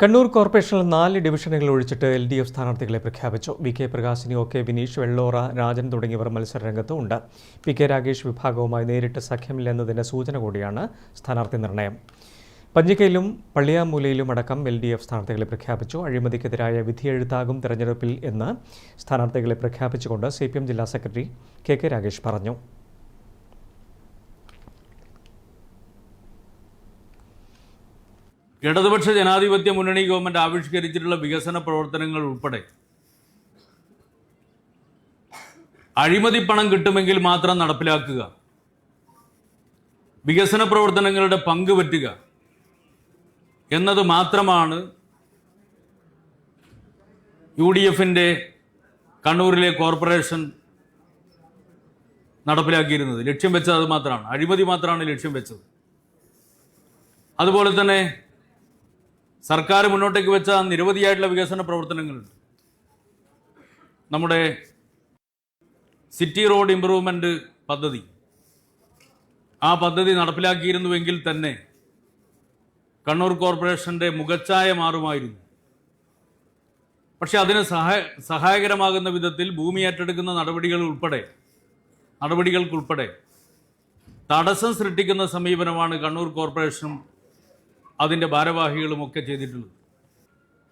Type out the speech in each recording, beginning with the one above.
കണ്ണൂർ കോർപ്പറേഷനിൽ നാല് ഡിവിഷനുകൾ ഒഴിച്ചിട്ട് എൽ ഡി എഫ് സ്ഥാനാർത്ഥികളെ പ്രഖ്യാപിച്ചു. V K Prakashini O K Vineesh Vellora Rajan തുടങ്ങിയവർ മത്സരരംഗത്ത് ഉണ്ട്. പി കെ രാഗേഷ് വിഭാഗവുമായി നേരിട്ട് സഖ്യമില്ലെന്നതിന്റെ സൂചന കൂടിയാണ് സ്ഥാനാർത്ഥി നിർണയം. പഞ്ഞിക്കയിലും പള്ളിയാമൂലയിലും അടക്കം എൽ ഡി എഫ് സ്ഥാനാർത്ഥികളെ പ്രഖ്യാപിച്ചു. അഴിമതിക്കെതിരായ വിധിയെഴുത്താകും തെരഞ്ഞെടുപ്പിൽ എന്ന് സ്ഥാനാർത്ഥികളെ പ്രഖ്യാപിച്ചുകൊണ്ട് സി പി എം ജില്ലാ സെക്രട്ടറി കെ കെ രാഗേഷ് പറഞ്ഞു. ഇടതുപക്ഷ ജനാധിപത്യ മുന്നണി ഗവൺമെന്റ് ആവിഷ്കരിച്ചിട്ടുള്ള വികസന പ്രവർത്തനങ്ങൾ ഉൾപ്പെടെ അഴിമതി പണം കിട്ടുമെങ്കിൽ മാത്രം നടപ്പിലാക്കുക. വികസന പ്രവർത്തനങ്ങളുടെ പങ്ക് പറ്റുക എന്നത് മാത്രമാണ് യു ഡി എഫിന്റെ കണ്ണൂരിലെ കോർപ്പറേഷൻ നടപ്പിലാക്കിയിരുന്നത്. ലക്ഷ്യം വെച്ചത് അത് മാത്രമാണ്. അഴിമതി മാത്രമാണ് ലക്ഷ്യം വെച്ചത്. അതുപോലെ തന്നെ സർക്കാർ മുന്നോട്ടേക്ക് വെച്ച നിരവധിയായിട്ടുള്ള വികസന പ്രവർത്തനങ്ങളുണ്ട്. നമ്മുടെ സിറ്റി റോഡ് ഇംപ്രൂവ്മെന്റ് പദ്ധതി. ആ പദ്ധതി നടപ്പിലാക്കിയിരുന്നുവെങ്കിൽ തന്നെ കണ്ണൂർ കോർപ്പറേഷന്റെ മുഖച്ഛായ മാറുമായിരുന്നു. പക്ഷെ അതിന് സഹായ സഹായകരമാകുന്ന വിധത്തിൽ ഭൂമി ഏറ്റെടുക്കുന്ന നടപടികൾ ഉൾപ്പെടെ നടപടികൾക്കുൾപ്പെടെ തടസ്സം സൃഷ്ടിക്കുന്ന സമീപനമാണ് കണ്ണൂർ കോർപ്പറേഷനും അതിന്റെ ഭാരവാഹികളും ഒക്കെ ചെയ്തിട്ടുള്ളത്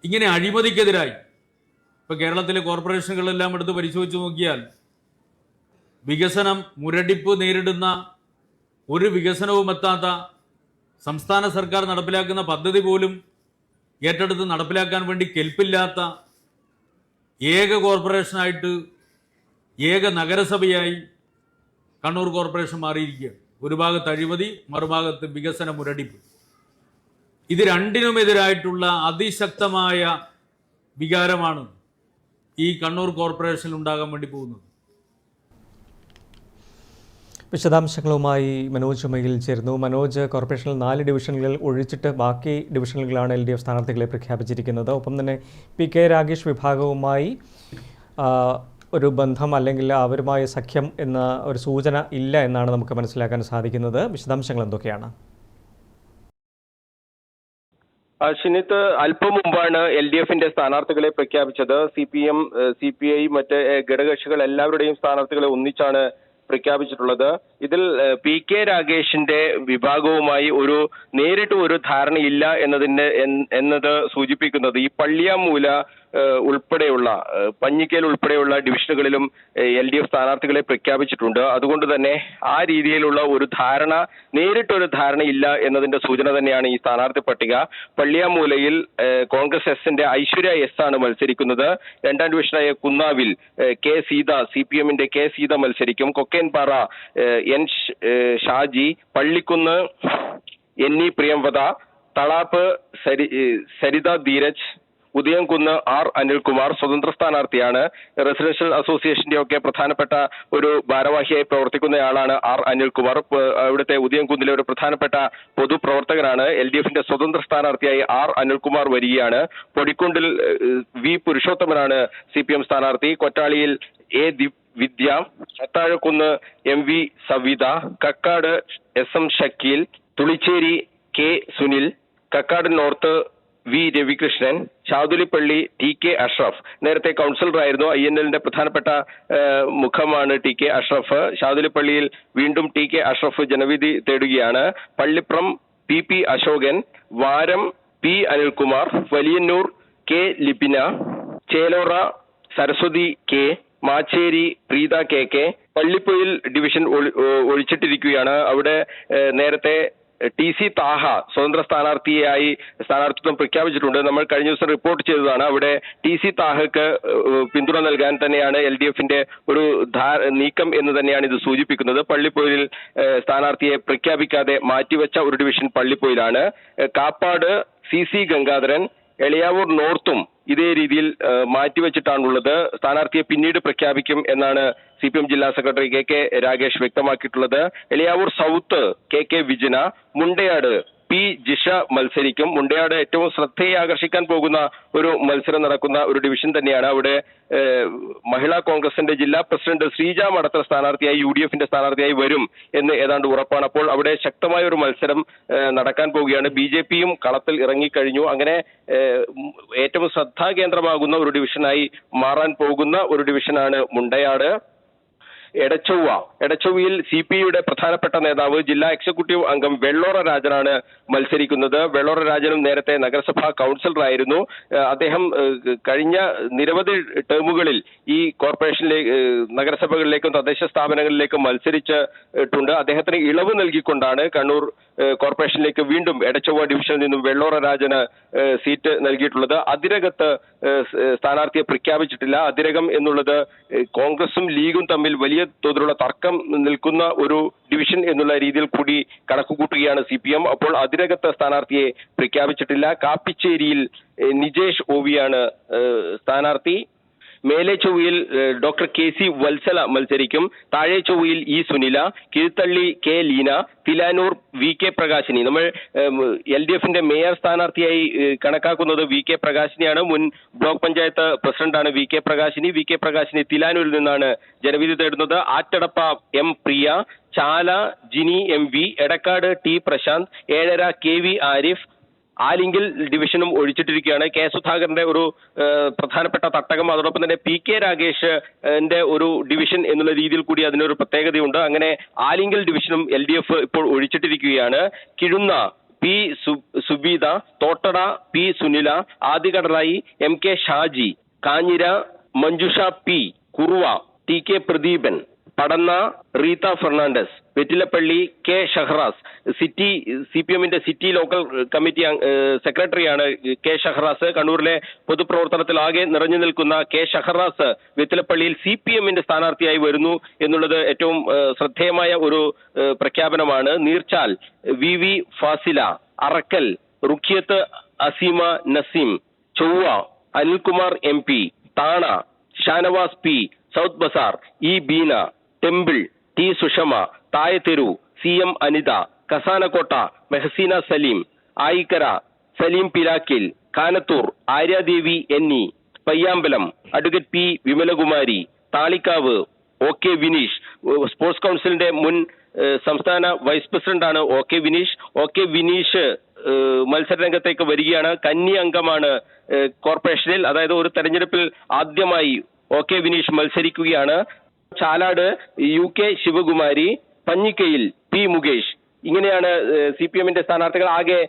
ഇങ്ങനെ അഴിമതിക്കെതിരായി ഇപ്പോൾ കേരളത്തിലെ കോർപ്പറേഷനുകളെല്ലാം എടുത്ത് പരിശോധിച്ച് നോക്കിയാൽ വികസനം മുരടിപ്പ് നേരിടുന്ന ഒരു വികസനവും എത്താത്ത സംസ്ഥാന സർക്കാർ നടപ്പിലാക്കുന്ന പദ്ധതി പോലും ഏറ്റെടുത്ത് നടപ്പിലാക്കാൻ വേണ്ടി കെൽപ്പില്ലാത്ത ഏക കോർപ്പറേഷനായിട്ട് ഏക നഗരസഭയായി കണ്ണൂർ കോർപ്പറേഷൻ മാറിയിരിക്കുകയാണ്. ഒരു ഭാഗത്ത് അഴിമതി മറുഭാഗത്ത് വികസന മുരടിപ്പ്. ഇത് രണ്ടിനുമെതിരായിട്ടുള്ള അതിശക്തമായ വികാരമാണ് ഈ കണ്ണൂർ കോർപ്പറേഷനിൽ ഉണ്ടാകാൻ വേണ്ടി പോകുന്നത്. വിശദാംശങ്ങളുമായി മനോജ് മയിൽ ചേരുന്നു. മനോജ് കോർപ്പറേഷനിൽ നാല് ഡിവിഷനുകളിൽ ഒഴിച്ചിട്ട് ബാക്കി ഡിവിഷനുകളിലാണ് എൽ ഡി എഫ് സ്ഥാനാർത്ഥികളെ പ്രഖ്യാപിച്ചിരിക്കുന്നത്. ഒപ്പം തന്നെ പി കെ രാഗേഷ് വിഭാഗവുമായി ഒരു ബന്ധം അല്ലെങ്കിൽ അവരുമായ സഖ്യം എന്ന ഒരു സൂചന ഇല്ല എന്നാണ് നമുക്ക് മനസ്സിലാക്കാൻ സാധിക്കുന്നത്. വിശദാംശങ്ങൾ എന്തൊക്കെയാണ്? ഷിനിത്ത് അല്പം മുമ്പാണ് എൽ ഡി എഫിന്റെ സ്ഥാനാർത്ഥികളെ പ്രഖ്യാപിച്ചത്. C P M C P I മറ്റ് ഘടകക്ഷികൾ എല്ലാവരുടെയും സ്ഥാനാർത്ഥികളെ ഒന്നിച്ചാണ് പ്രഖ്യാപിച്ചിട്ടുള്ളത്. ഇതിൽ പി കെ രാഗേഷിന്റെ വിഭാഗവുമായി ഒരു നേരിട്ട് ഒരു ധാരണയില്ല എന്നതിന്റെ എന്നത് സൂചിപ്പിക്കുന്നത് ഈ പള്ളിയാമൂല ഉൾപ്പെടെയുള്ള പഞ്ഞിക്കയിൽ ഉൾപ്പെടെയുള്ള ഡിവിഷനുകളിലും എൽ ഡി എഫ് സ്ഥാനാർത്ഥികളെ പ്രഖ്യാപിച്ചിട്ടുണ്ട്. അതുകൊണ്ട് തന്നെ ആ രീതിയിലുള്ള ഒരു ധാരണ നേരിട്ടൊരു ധാരണയില്ല എന്നതിന്റെ സൂചന തന്നെയാണ് ഈ സ്ഥാനാർത്ഥി പട്ടിക. പള്ളിയാമൂലയിൽ കോൺഗ്രസ് എസിന്റെ ഐശ്വര്യ എസ് ആണ് മത്സരിക്കുന്നത്. രണ്ടാം ഡിവിഷനായ കുന്നാവിൽ കെ സീത സി പി എമ്മിന്റെ കെ സീത മത്സരിക്കും. Kokkenpara N Shaji Pallikkunnu N E Priyamvada Thalap Saritha Dheeraj Udayamkunnu R Anilkumar സ്വതന്ത്ര സ്ഥാനാർത്ഥിയാണ്. റെസിഡൻഷ്യൽ അസോസിയേഷന്റെ ഒക്കെ പ്രധാനപ്പെട്ട ഒരു ഭാരവാഹിയായി പ്രവർത്തിക്കുന്നയാളാണ് ആർ അനിൽകുമാർ. അവിടുത്തെ ഉദയംകുന്നിലെ ഒരു പ്രധാനപ്പെട്ട പൊതുപ്രവർത്തകനാണ്. എൽ ഡി എഫിന്റെ സ്വതന്ത്ര സ്ഥാനാർത്ഥിയായി ആർ അനിൽകുമാർ വരികയാണ്. പൊടിക്കുണ്ടിൽ വി പുരുഷോത്തമനാണ് സി പി എം സ്ഥാനാർത്ഥി. കൊറ്റാളിയിൽ A Vidya Athazhakkunnu M V Savitha Kakkad S M Shakeel Thulicheri K Sunil Kakkad north V Ravikrishnan Chathulippally T K Ashraf. നേരത്തെ കൗൺസിലറായിരുന്നു ഐ എൻ എല്ലിന്റെ പ്രധാനപ്പെട്ട മുഖമാണ് ടി കെ അഷ്റഫ്. ചാതുലിപ്പള്ളിയിൽ വീണ്ടും ടി കെ അഷ്റഫ് ജനവിധി തേടുകയാണ്. Pallipram P P Ashokan Varam P Anilkumar Valiyannur K Lipina Chelora Saraswathi K Macheri Preetha K K. Pallipoyil division ഒളിച്ചിട്ടിരിക്കുകയാണ് അവിടെ നേരത്തെ ടി സി താഹ സ്വതന്ത്ര സ്ഥാനാർത്ഥിയായി സ്ഥാനാർത്ഥിത്വം പ്രഖ്യാപിച്ചിട്ടുണ്ട്. നമ്മൾ കഴിഞ്ഞ ദിവസം റിപ്പോർട്ട് ചെയ്തതാണ്. അവിടെ ടി സി താഹക്ക് പിന്തുണ നൽകാൻ തന്നെയാണ് എൽ ഡി എഫിന്റെ ഒരു നീക്കം എന്ന് തന്നെയാണ് ഇത് സൂചിപ്പിക്കുന്നത്. പള്ളിപ്പൊയിലിൽ സ്ഥാനാർത്ഥിയെ പ്രഖ്യാപിക്കാതെ മാറ്റിവെച്ച ഒരു ഡിവിഷൻ പള്ളിപ്പൊയിലാണ്. കാപ്പാട് സി സി ഗംഗാധരൻ എളിയാവൂർ നോർത്തും ഇതേ രീതിയിൽ മാറ്റിവെച്ചിട്ടാണുള്ളത്. സ്ഥാനാർത്ഥിയെ പിന്നീട് പ്രഖ്യാപിക്കും എന്നാണ് സി പി എം ജില്ലാ secretary K K Ragesh വ്യക്തമാക്കിയിട്ടുള്ളത്. Eliyavoor south K K Vijana Mundayad P Jisha മത്സരിക്കും. മുണ്ടയാട് ഏറ്റവും ശ്രദ്ധയെ ആകർഷിക്കാൻ പോകുന്ന ഒരു മത്സരം നടക്കുന്ന ഒരു ഡിവിഷൻ തന്നെയാണ്. അവിടെ മഹിളാ കോൺഗ്രസിന്റെ ജില്ലാ പ്രസിഡന്റ് ശ്രീജ മടത്തർ സ്ഥാനാർത്ഥിയായി യു ഡി എഫിന്റെ സ്ഥാനാർത്ഥിയായി വരും എന്ന് ഏതാണ്ട് ഉറപ്പാണ്. അപ്പോൾ അവിടെ ശക്തമായ ഒരു മത്സരം നടക്കാൻ പോവുകയാണ്. ബി ജെ പിയും കളത്തിൽ ഇറങ്ങിക്കഴിഞ്ഞു. അങ്ങനെ ഏറ്റവും ശ്രദ്ധാകേന്ദ്രമാകുന്ന ഒരു ഡിവിഷനായി മാറാൻ പോകുന്ന ഒരു ഡിവിഷനാണ് മുണ്ടയാട്. എടച്ചൊവ്വ. എടച്ചൊവ്വയിൽ സി പി ഐയുടെ പ്രധാനപ്പെട്ട നേതാവ് ജില്ലാ എക്സിക്യൂട്ടീവ് അംഗം വെള്ളോറ രാജനാണ് മത്സരിക്കുന്നത്. വെള്ളോറ രാജനും നേരത്തെ നഗരസഭാ കൗൺസിലറായിരുന്നു അദ്ദേഹം കഴിഞ്ഞ നിരവധി ടേമുകളിൽ ഈ കോർപ്പറേഷനിലേക്ക് നഗരസഭകളിലേക്കും തദ്ദേശ സ്ഥാപനങ്ങളിലേക്കും മത്സരിച്ചിട്ടുണ്ട്. അദ്ദേഹത്തിന് ഇളവ് നൽകിക്കൊണ്ടാണ് കണ്ണൂർ കോർപ്പറേഷനിലേക്ക് വീണ്ടും എടച്ചവ ഡിവിഷനിൽ നിന്നും വെള്ളോറ രാജന് സീറ്റ് നൽകിയിട്ടുള്ളത്. അതിരകത്ത് സ്ഥാനാർത്ഥിയെ പ്രഖ്യാപിച്ചിട്ടില്ല. അതിരകം എന്നുള്ളത് കോൺഗ്രസും ലീഗും തമ്മിൽ വലിയ തോതിലുള്ള തർക്കം നിൽക്കുന്ന ഒരു ഡിവിഷൻ എന്നുള്ള രീതിയിൽ കൂടി കണക്കുകൂട്ടുകയാണ് സി പി എം. അപ്പോൾ അതിരകത്ത് സ്ഥാനാർത്ഥിയെ പ്രഖ്യാപിച്ചിട്ടില്ല. കാപ്പിച്ചേരിയിൽ നിജേഷ് ഓവിയാണ് സ്ഥാനാർത്ഥി. മേലെ ചൊവ്വയിൽ ഡോക്ടർ കെ സി വത്സല മത്സരിക്കും. താഴെ ചൊവ്വയിൽ E Sunila Keezhthalli K Leena Thilanur V K Prakashini. നമ്മൾ എൽ ഡി എഫിന്റെ മേയർ സ്ഥാനാർത്ഥിയായി കണക്കാക്കുന്നത് വി കെ പ്രകാശിനിയാണ്. മുൻ ബ്ലോക്ക് പഞ്ചായത്ത് പ്രസിഡന്റാണ് V K Prakashini. V K Prakashini തിലാനൂരിൽ നിന്നാണ് ജനവിധി തേടുന്നത്. Attadappa M Priya Chala Jini M V Edakkad T Prashanth Ezhara K V Arif Alingil ഡിവിഷനും ഒഴിച്ചിട്ടിരിക്കുകയാണ്. കെ സുധാകരന്റെ ഒരു പ്രധാനപ്പെട്ട തട്ടകം. അതോടൊപ്പം തന്നെ പി കെ രാഗേഷ്ന്റെ ഒരു ഡിവിഷൻ എന്നുള്ള രീതിയിൽ കൂടി അതിനൊരു പ്രത്യേകതയുണ്ട്. അങ്ങനെ ആലിങ്കിൽ ഡിവിഷനും എൽ ഡി എഫ് ഇപ്പോൾ ഒഴിച്ചിട്ടിരിക്കുകയാണ്. Kizhunna P Subitha Thottada P Sunila Adikadalayi M K Shaji Kanhira Manjusha P Kuruva T K Pradeepan Padanna Reetha Fernandes Vettilappally K Shahras city C P എമ്മിന്റെ സിറ്റി ലോക്കൽ കമ്മിറ്റി സെക്രട്ടറിയാണ് K Shahras. കണ്ണൂരിലെ പൊതുപ്രവർത്തനത്തിൽ ആകെ നിറഞ്ഞു നിൽക്കുന്ന K Shahras വെറ്റിലപ്പള്ളിയിൽ C P എമ്മിന്റെ സ്ഥാനാർത്ഥിയായി വരുന്നു എന്നുള്ളത് ഏറ്റവും ശ്രദ്ധേയമായ ഒരു പ്രഖ്യാപനമാണ്. Neerchal V V Fasila Arakkal Rukhiyath Azeema Naseem Chovva Anilkumar M P Thana Shanavas P south Bazaar E Beena temple T Sushama Thayatheru C M Anitha Kasanakotta Mehaseena Saleem Ayikkara Saleem Pilakkil Kanathur Aryadevi എന്നി Payyambalam advocate P Vimalakumari Thalikkavu O K Vineesh sports കൗൺസിലിന്റെ മുൻ സംസ്ഥാന vice പ്രസിഡന്റാണ് O K Vineesh. O K Vineesh മത്സരരംഗത്തേക്ക് മത്സര രംഗത്തേക്ക് വരികയാണ്. കന്നി അംഗമാണ് കോർപ്പറേഷനിൽ. അതായത് ഒരു തെരഞ്ഞെടുപ്പിൽ ആദ്യമായി O K Vineesh മത്സരിക്കുകയാണ്. Chalad U K Sivakumari Panhikkayil P Mukesh. ഇങ്ങനെയാണ് സി പി എമ്മിന്റെ സ്ഥാനാർത്ഥികൾ ആകെ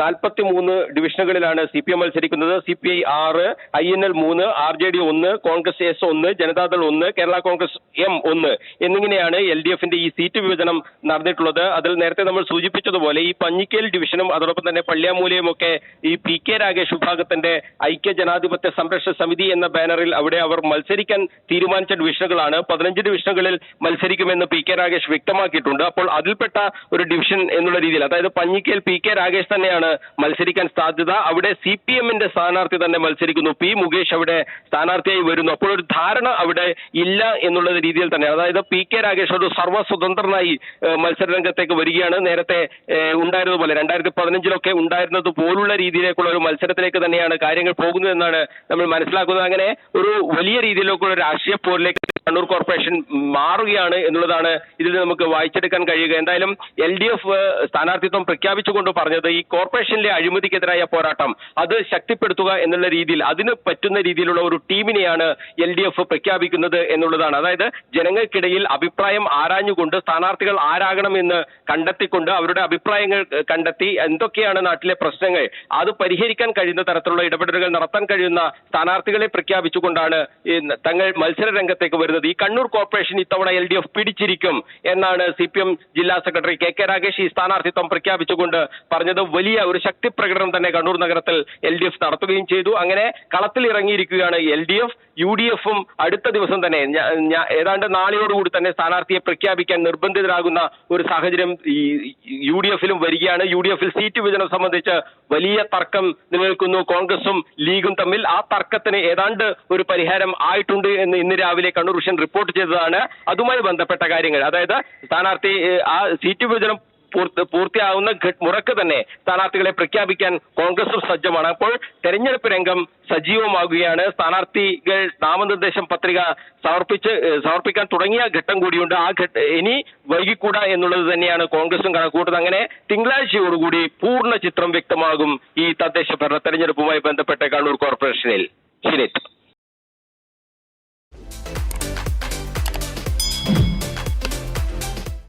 നാൽപ്പത്തി മൂന്ന് ഡിവിഷനുകളിലാണ് സി പി എം മത്സരിക്കുന്നത്. സി പി ഐ ആറ് ഐ എൻ എൽ മൂന്ന് ആർ ജെ ഡി ഒന്ന് കോൺഗ്രസ് എസ് ഒന്ന് ജനതാദൾ ഒന്ന് കേരള കോൺഗ്രസ് എം ഒന്ന് എന്നിങ്ങനെയാണ് എൽ ഡി എഫിന്റെ ഈ സീറ്റ് വിഭജനം നടന്നിട്ടുള്ളത്. അതിൽ നേരത്തെ നമ്മൾ സൂചിപ്പിച്ചതുപോലെ ഈ പഞ്ഞിക്കേൽ ഡിവിഷനും അതോടൊപ്പം തന്നെ പള്ളിയാമൂലയും ഒക്കെ ഈ പി കെ രാഗേഷ് വിഭാഗത്തിന്റെ ഐക്യ ജനാധിപത്യ സംരക്ഷണ സമിതി എന്ന ബാനറിൽ അവിടെ അവർ മത്സരിക്കാൻ തീരുമാനിച്ച ഡിവിഷനുകളാണ്. പതിനഞ്ച് ഡിവിഷനുകളിൽ മത്സരിക്കുമെന്ന് പി കെ രാഗേഷ് വ്യക്തമാക്കിയിട്ടുണ്ട്. അപ്പോൾ അതിൽപ്പെട്ട ഒരു ഡിവിഷൻ എന്നുള്ള രീതിയിൽ അതായത് പഞ്ഞിക്കേൽ പി കെ രാഗേഷ് തന്നെയാണ് മത്സരിക്കാൻ സാധ്യത. അവിടെ സി പി എമ്മിന്റെ സ്ഥാനാർത്ഥി തന്നെ മത്സരിക്കുന്നു. പി മുകേഷ് അവിടെ സ്ഥാനാർത്ഥിയായി വരുന്നു. അപ്പോൾ ഒരു ധാരണ അവിടെ ഇല്ല എന്നുള്ള രീതിയിൽ തന്നെ. അതായത് പി കെ രാഗേഷ് ഒരു സർവസ്വതന്ത്രനായി സ്വതന്ത്രനായി മത്സര രംഗത്തേക്ക് വരികയാണ്. നേരത്തെ ഉണ്ടായിരുന്നതുപോലെ രണ്ടായിരത്തി പതിനഞ്ചിലൊക്കെ ഉണ്ടായിരുന്നത് പോലുള്ള രീതിയിലേക്കുള്ള ഒരു മത്സരത്തിലേക്ക് തന്നെയാണ് കാര്യങ്ങൾ പോകുന്നത് എന്നാണ് നമ്മൾ മനസ്സിലാക്കുന്നത്. അങ്ങനെ ഒരു വലിയ രീതിയിലേക്കുള്ള രാഷ്ട്രീയ പോരിലേക്ക് കണ്ണൂർ കോർപ്പറേഷൻ മാറുകയാണ് എന്നുള്ളതാണ് ഇതിൽ നമുക്ക് വായിച്ചെടുക്കാൻ കഴിയുക. എന്തായാലും എൽ ഡി എഫ് സ്ഥാനാർത്ഥിത്വം പ്രഖ്യാപിച്ചുകൊണ്ട് പറഞ്ഞത് ഈ കോർപ്പറേഷനിലെ അഴിമതിക്കെതിരായ പോരാട്ടം അത് ശക്തിപ്പെടുത്തുക എന്നുള്ള രീതിയിൽ അതിന് പറ്റുന്ന രീതിയിലുള്ള ഒരു ടീമിനെയാണ് എൽ ഡി എഫ് പ്രഖ്യാപിക്കുന്നത് എന്നുള്ളതാണ്. അതായത് ജനങ്ങൾക്കിടയിൽ അഭിപ്രായം ആരാഞ്ഞുകൊണ്ട് സ്ഥാനാർത്ഥികൾ ആരാകണം എന്ന് കണ്ടെത്തിക്കൊണ്ട് അവരുടെ അഭിപ്രായങ്ങൾ കണ്ടെത്തി എന്തൊക്കെയാണ് നാട്ടിലെ പ്രശ്നങ്ങൾ അത് പരിഹരിക്കാൻ കഴിയുന്ന തരത്തിലുള്ള ഇടപെടലുകൾ നടത്താൻ കഴിയുന്ന സ്ഥാനാർത്ഥികളെ പ്രഖ്യാപിച്ചുകൊണ്ടാണ് തങ്ങൾ മത്സര രംഗത്തേക്ക് വരുന്നത്. ഈ കണ്ണൂർ കോർപ്പറേഷൻ ഇത്തവണ എൽ ഡി എഫ് പിടിച്ചിരിക്കും എന്നാണ് സി പി എം ജില്ലാ സെക്രട്ടറി കെ കെ രാഗേഷ് ഈ സ്ഥാനാർത്ഥിത്വം പ്രഖ്യാപിച്ചുകൊണ്ട് പറഞ്ഞത്. വലിയ ഒരു ശക്തി പ്രകടനം തന്നെ കണ്ണൂർ നഗരത്തിൽ എൽ ഡി എഫ് നടത്തുകയും ചെയ്തു. അങ്ങനെ കളത്തിൽ ഇറങ്ങിയിരിക്കുകയാണ് L D F U D എഫും അടുത്ത ദിവസം തന്നെ ഏതാണ്ട് നാളെയോടുകൂടി തന്നെ സ്ഥാനാർത്ഥിയെ പ്രഖ്യാപിക്കാൻ നിർബന്ധിതരാകുന്ന ഒരു സാഹചര്യം യു ഡി എഫിലും വരികയാണ്. യു ഡി എഫിൽ സീറ്റ് വിഭജനം സംബന്ധിച്ച് വലിയ തർക്കം നിലനിൽക്കുന്നു. കോൺഗ്രസും ലീഗും തമ്മിൽ ആ തർക്കത്തിന് ഏതാണ്ട് ഒരു പരിഹാരം ആയിട്ടുണ്ട് എന്ന് ഇന്ന് രാവിലെ കണ്ണൂർ വിഷൻ റിപ്പോർട്ട് ചെയ്തതാണ് അതുമായി ബന്ധപ്പെട്ട കാര്യങ്ങൾ. അതായത് സ്ഥാനാർത്ഥി ആ സീറ്റ് വിഭജനം പൂർത്തിയാവുന്ന മുറക്ക് തന്നെ സ്ഥാനാർത്ഥികളെ പ്രഖ്യാപിക്കാൻ കോൺഗ്രസും സജ്ജമാണ്. അപ്പോൾ തെരഞ്ഞെടുപ്പ് രംഗം സജീവമാകുകയാണ്. സ്ഥാനാർത്ഥികൾ നാമനിർദ്ദേശം പത്രിക സമർപ്പിച്ച് സമർപ്പിക്കാൻ തുടങ്ങിയ ഘട്ടം കൂടിയുണ്ട്. ആ ഘട്ട ഇനി വൈകിക്കൂടാ എന്നുള്ളത് തന്നെയാണ് കോൺഗ്രസും കണക്കൂട്ടുന്നത് അങ്ങനെ തിങ്കളാഴ്ചയോടുകൂടി പൂർണ ചിത്രം വ്യക്തമാകും ഈ തദ്ദേശ ഭരണ തെരഞ്ഞെടുപ്പുമായി ബന്ധപ്പെട്ട കണ്ണൂർ കോർപ്പറേഷനിൽ. ഷിനിത്